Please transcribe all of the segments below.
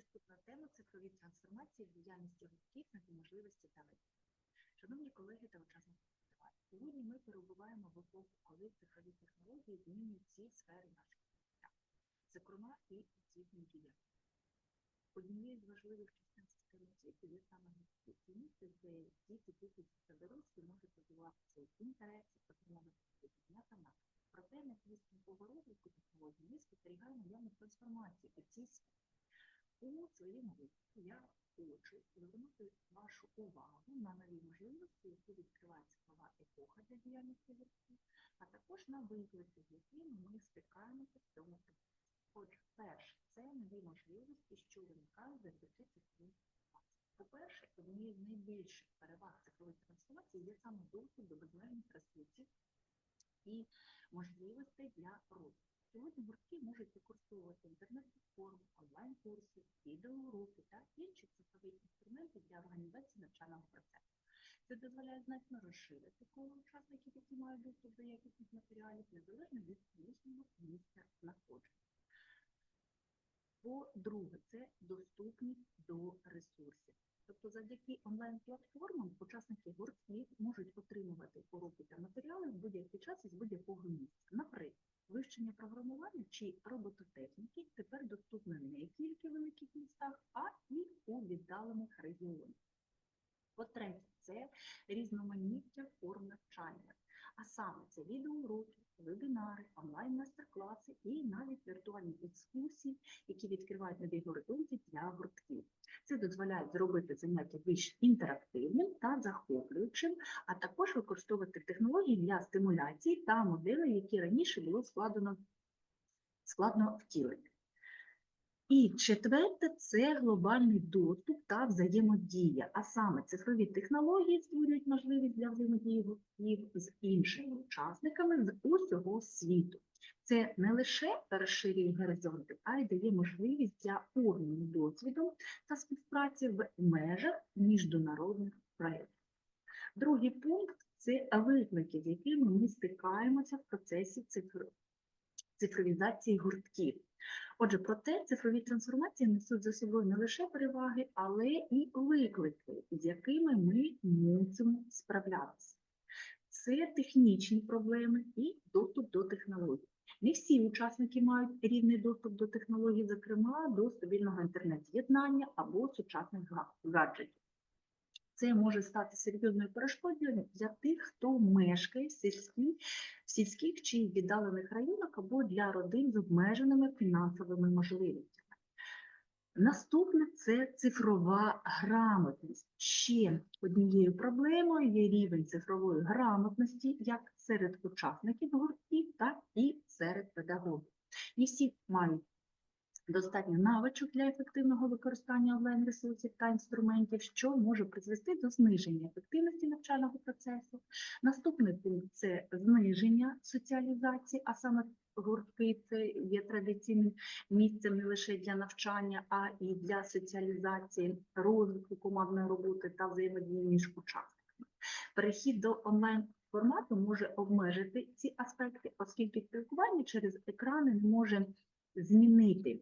виступ на тему цифрові трансформації в діяльності гуртків на можливості виклики. Шановні колеги та учасники сьогодні ми перебуваємо в епоху, коли цифрові технології змінюють всі сфери нашого життя, зокрема і освітню діяльність. Однією з важливих частин системи освіти є саме. Це місце, де діти, діти та дорослі можуть розвиватися в інтересах, отримувати знання та навики. Проте на стрімкого розвитку технологій ми спостерігаємо явну трансформацію у цій сфері. У своєму випуску я хочу звернути вашу увагу на нові можливості, які відкриває цифрова епоха для діяльності гуртків, а також на виклики, з якими ми стикаємося в цьому процесі. Отже, перше, це нові можливості, що виникають завдяки цифровій трансформації. По-перше, однією з найбільших переваг цифрової трансформації є саме доступ до безмежних ресурсів і можливостей для розвитку. Сьогодні гуртки можуть використовувати інтернет-платформи, онлайн-курси, відеоуроки та інші цифрові інструменти для організації навчального процесу. Це дозволяє значно розширити коло учасників, які мають доступ до якісних матеріалів, незалежно від їхнього місця знаходження. По-друге, це доступність до ресурсів. Завдяки онлайн-платформам учасники гуртків можуть отримувати уроки та матеріали в будь-який час із будь-якого місця. Наприклад, вивчення програмування чи робототехніки тепер доступне не тільки в великих містах, а і у віддалених регіонах. По-третє, це різноманіття форм навчання, а саме це відеоуроки, вебінари, онлайн-майстер-класи і навіть віртуальні екскурсії, які відкривають нові горизонти для гуртків. Це дозволяє зробити заняття більш інтерактивним та захоплюючим, а також використовувати технології для стимуляції та моделей, які раніше було складено складно втілити. І четверте це глобальний доступ та взаємодія, а саме цифрові технології створюють можливість для взаємодії гуртків з іншими учасниками з усього світу. Це не лише розширює горизонти, а й дає можливість для обміну досвідом та співпраці в межах міжнародних проєктів. Другий пункт це виклики, з якими ми стикаємося в процесі цифровізації гуртків. Отже, проте цифрові трансформації несуть за собою не лише переваги, але і виклики, з якими ми мусимо справлятися. Це технічні проблеми і доступ до технологій. Не всі учасники мають рівний доступ до технологій, зокрема до стабільного інтернет-з'єднання або сучасних гаджетів. Це може стати серйозною перешкодою для тих, хто мешкає в сільській, в сільських чи віддалених районах або для родин з обмеженими фінансовими можливостями. Наступне це цифрова грамотність. Ще однією проблемою є рівень цифрової грамотності як серед учасників гуртків, так і серед педагогів. Не всі мають достатньо навичок для ефективного використання онлайн-ресурсів та інструментів, що може призвести до зниження ефективності навчального процесу. Наступний пункт це зниження соціалізації, а саме гуртки це є традиційним місцем не лише для навчання, а і для соціалізації, розвитку командної роботи та взаємодії між учасниками. Перехід до онлайн формату може обмежити ці аспекти, оскільки спілкування через екрани не може змінити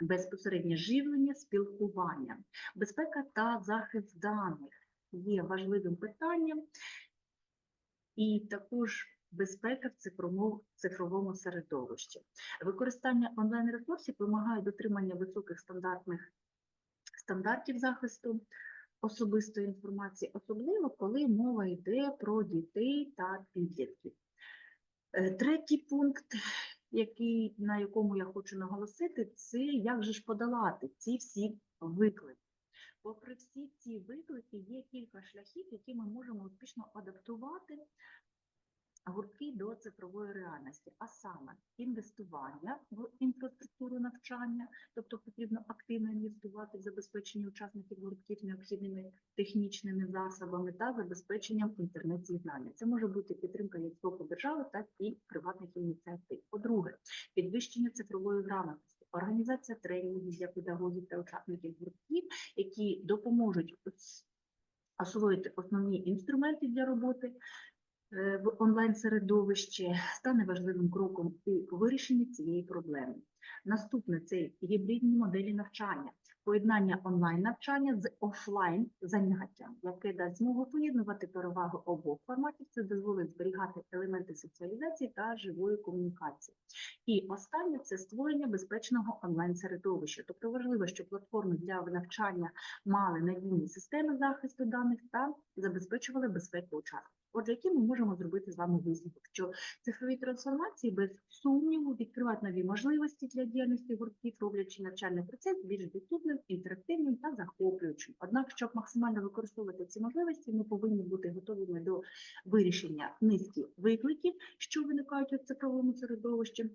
безпосереднє живлення, спілкування. Безпека та захист даних є важливим питанням, і також безпека в цифровому, середовищі. Використання онлайн-ресурсів вимагає дотримання високих стандартних стандартів захисту особистої інформації, особливо коли мова йде про дітей та підлітків. Е, Третій пункт, який, на якому я хочу наголосити, це як же ж подолати ці всі виклики. Попри всі ці виклики, є кілька шляхів, які ми можемо успішно адаптувати гуртки до цифрової реальності, а саме інвестування в інфраструктуру навчання, тобто потрібно активно інвестувати в забезпечення учасників гуртків необхідними технічними засобами та забезпеченням інтернет-з'єднання. Це може бути підтримка як з боку держави, так і приватних ініціатив. По-друге, підвищення цифрової грамотності, організація тренінгів для педагогів та учасників гуртків, які допоможуть освоїти основні інструменти для роботи в онлайн-середовищі стане важливим кроком у вирішенні цієї проблеми. Наступне це гібридні моделі навчання, поєднання онлайн-навчання з офлайн заняттям, яке дасть змогу поєднувати переваги обох форматів. Це дозволить зберігати елементи соціалізації та живої комунікації. І останнє це створення безпечного онлайн-середовища. Тобто важливо, щоб платформи для навчання мали надійні системи захисту даних та забезпечували безпеку учасників. Отже, які ми можемо зробити з вами висновок, що цифрові трансформації без сумніву відкривають нові можливості для діяльності гуртків, роблячи навчальний процес більш доступним, інтерактивним та захоплюючим. Однак, щоб максимально використовувати ці можливості, ми повинні бути готовими до вирішення низки викликів, що виникають у цифровому середовищі.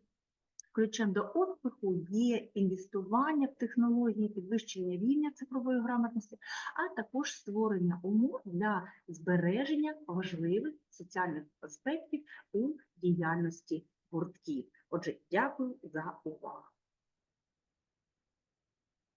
Ключем до успіху є інвестування в технології, підвищення рівня цифрової грамотності, а також створення умов для збереження важливих соціальних аспектів у діяльності гуртків. Отже, дякую за увагу.